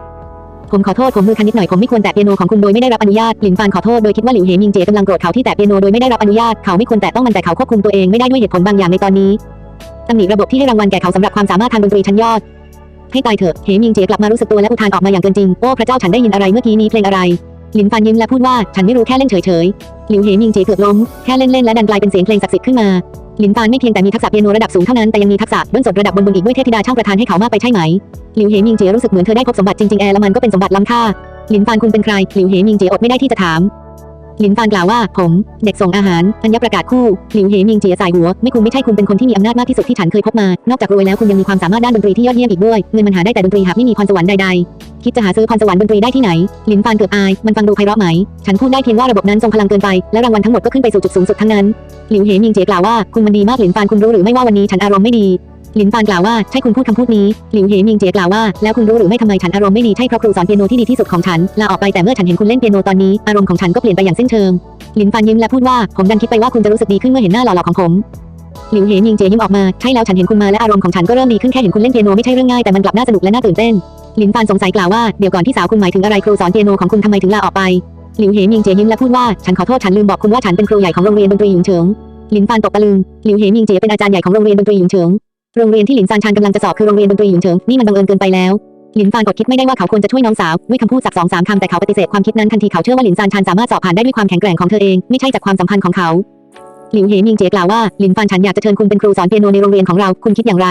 ผมขอโทษผมมือคันนิดหน่อยผมไม่ควรแตะเปียโนของคุณโดยไม่ได้รับอนุญาตหลินฟานขอโทษโดยคิดว่าหลิวเหมิงเจกำลังโกรธเขาที่แตะเปียโนโดยไม่ได้รับอนุญาตเขาไม่ควรแตะต้องมันแต่เขาควบคุมตัวเองไม่ได้ด้วยเหตุผลบางอย่างในตอนนี้ตำหนิระบบที่ให้รางวัลแก่เขาสำหรับความสามารถทางดนตรีชั้นยอด ให้ตายเถอะเหมิงเจกลับมารู้สึกตัวและอุทานออกมาอย่างเกินจริง โอ้พระเจ้าฉันได้ยินอะไรเมื่อกี้นี้เพลงอะไร หลินฟานยิ้มและพูดว่าฉันไม่รู้แค่เล่นเฉยๆ หลิวเหมิงเจเกือบล้มแค่เล่นๆและดันกลายเป็นเสียงเพลงศักดิ์สิทธิ์ขึ้นมา หลินฟานไม่เพียงแต่มีทักษะเปียโนระดับสูงเท่านั้นแต่ยังมีทักษะเบื้องสดระดับบนๆอีกด้วยเทพธิดาช่างประทานให้เขามากไปใช่ไหม หลิวเหมิงเจรู้สึกเหมือนเธอได้พบสมบัติจริงๆแอร์และมันก็เป็นสมบัติล้ำค่าหลินฟานคุณเป็นใครหลิวเหมิงเจอดไม่ได้ที่จะถาม หลินฟานกล่าวว่า ผม เด็กส่งอาหาร อัญญประกาศคู่ หลิวเหมิงเจียสายหัว ไม่คุณไม่ใช่คุณเป็นคนที่มีอำนาจมากที่สุดที่ฉันเคยพบมา นอกจากรวยแล้วคุณยังมีความสามารถด้านดนตรีที่ยอดเยี่ยมอีกด้วย เงินมันหาได้แต่ดนตรีหากไม่มีพรสวรรค์ใดๆ คิดจะหาซื้อพรสวรรค์ดนตรีได้ที่ไหน หลินฟานเกือบอาย มันฟังดูไพเราะไหม ฉันพูดได้เพียงว่าระบบนั้นทรงพลังเกินไป และรางวัลทั้งหมดก็ขึ้นไปสู่จุดสูงสุดทั้งนั้น หลิวเหมิงเจียกล่าวว่า คุณมันดีมากหลินฟานคุณรู้หรือไม่ว่าวันนี้ฉันอารมณ์ไม่ดี หลินฟานกล่าวว่าใช่คุณพูดคำพูดนี้หลิวเหมิงเจียกล่าวว่าแล้วคุณรู้หรือไม่ทำไมฉันอารมณ์ไม่ดีใช่เพราะครูสอนเปียโนที่ดีที่สุดของฉันลาออกไปแต่เมื่อฉันเห็นคุณเล่นเปียโนตอนนี้อารมณ์ของฉันก็เปลี่ยนไปอย่างสิ้นเชิงหลินฟานยิ้มและพูดว่าผมดันคิดไปว่าคุณจะรู้สึกดีขึ้นเมื่อเห็นหน้าหล่อๆของผมหลิวเหมิงเจียยิ้มออกมาใช่แล้วฉันเห็นคุณมาและอารมณ์ของฉันก็เริ่มดีขึ้นแค่เห็นคุณเล่นเปียโนไม่ใช่เรื่องง่ายแต่มันกลับน่าสนุกและน่าตื่นเต้นหลินฟานสงสัยกล่าวว่าเดี๋ยวก่อนที่สาวคุณหมายถึงอะไรครูสอนเปียโนของคุณทำไมถึงลาออกไปหลิวเหมิงเจียยิ้มและพูดว่าฉันขอโทษฉันลืมบอกคุณว่าฉันเป็นครูใหญ่ของโรงเรียนดนตรีหยุงเฉิงหลินฟานตกตะลึงหลิวเหมิงเจียเป็นอาจารย์ใหญ่ของโรงเรียนดนตรีหยุงเฉิง โรงเรียนที่หลินซานชานกำลังจะสอบคือโรงเรียนดนตรีหยุงเฉิงนี่มันบังเอิญเกินไปแล้วหลินฟานอดคิดไม่ได้ว่าเขาควรจะช่วยน้องสาวด้วยคำพูดสักสองสามคำแต่เขาปฏิเสธความคิดนั้นทันทีเขาเชื่อว่าหลินซานชานสามารถสอบผ่านได้ด้วยความแข็งแกร่งของเธอเองไม่ใช่จากความสัมพันธ์ของเขาหลิวเหมิงเจียกล่าวว่าหลินฟานฉันอยากจะเชิญคุณเป็นครูสอนเปียโนในโรงเรียนของเราคุณคิดอย่างไร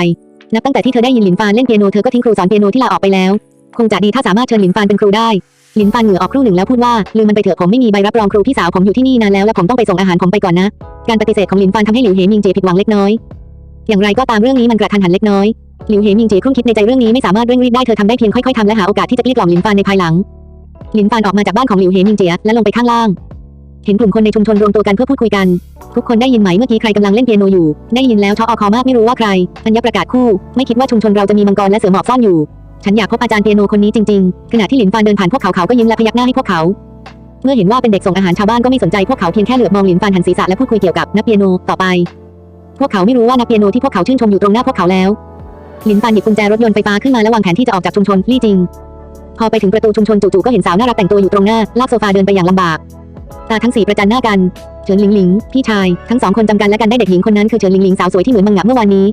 นับตั้งแต่ที่เธอได้ยินหลินฟานเล่นเปียโนเธอก็ทิ้งครูสอนเปียโนที่ลาออกไปแล้ว คงจะดีถ้าสามารถเชิญหลินฟานเป็นครูได้หลินฟานเหงื่อออกครู่หนึ่งแล้วพูดว่าลืมมันไปเถอะผมไม่มีใบรับรองครูพี่สาวผมอยู่ที่นี่นานแล้วและผมต้องไปส่งอาหารผมไปก่อนนะ การปฏิเสธของหลินฟานทำให้หลิวเหมิงเจผิดหวังเล็กน้อย อย่างไรก็ตามเรื่องนี้มันกระทันหันเล็กน้อยหลิวเหมิงเจครุ่นคิดในใจเรื่องนี้ไม่สามารถเร่งรีบได้เธอทำได้เพียงค่อยๆทำและหาโอกาสที่จะเกลี้ยกล่อมหลินฟานในภายหลัง หลินฟานออกมาจากบ้านของหลิวเหมิงเจีและลงไปข้างล่าง เห็นกลุ่มคนในชุมชนรวมตัวกันเพื่อพูดคุยกัน ทุกคนได้ยินไหมเมื่อกี้ใครกำลังเล่นเปียโนอยู่ ได้ยินแล้วช็อกอคอมากไม่รู้ว่าใครอัญญประกาศคู่ ไม่คิดว่าชุมชนเราจะมีมังกรและเสือหมอบซ่อนอยู่ ฉันอยากพบอาจารย์เปียโนคนนี้จริงๆ ขณะที่หลินฟานเดินผ่านพวกเขาเขาก็ยิ้มและพยักหน้าให้พวกเขาเมื่อเห็นว่าเป็นเด็กส่งอาหารชาวบ้านก็ไม่สนใจพวกเขาเพียงแค่เหลือบมองหลินฟานหันศีรษะและพูดคุยเกี่ยวกับนักเปียโนต่อไป พวกเขาไม่รู้ว่านักเปียโนที่พวกเขาชื่นชมอยู่ตรงหน้าพวกเขาแล้วหลินฟานหยิบกุญแจรถยนต์ไฟฟ้าขึ้นมาและวางแผนที่จะออกจากชุมชนลี่จริง พอไปถึงประตูชุมชนจู่ๆก็เห็นสาวน่ารักแต่งตัวอยู่ตรงหน้าลากโซฟาเดินไปอย่างลำบากตาทั้งสี่ประจันหน้ากันเฉินหลิงหลิงพี่ชายทั้งสองคนจำกันและกันได้เด็กหญิงคนนั้นคือเฉินหลิงหลิงสาวสวยที่เหมือนมังงะเมื่อวานนี้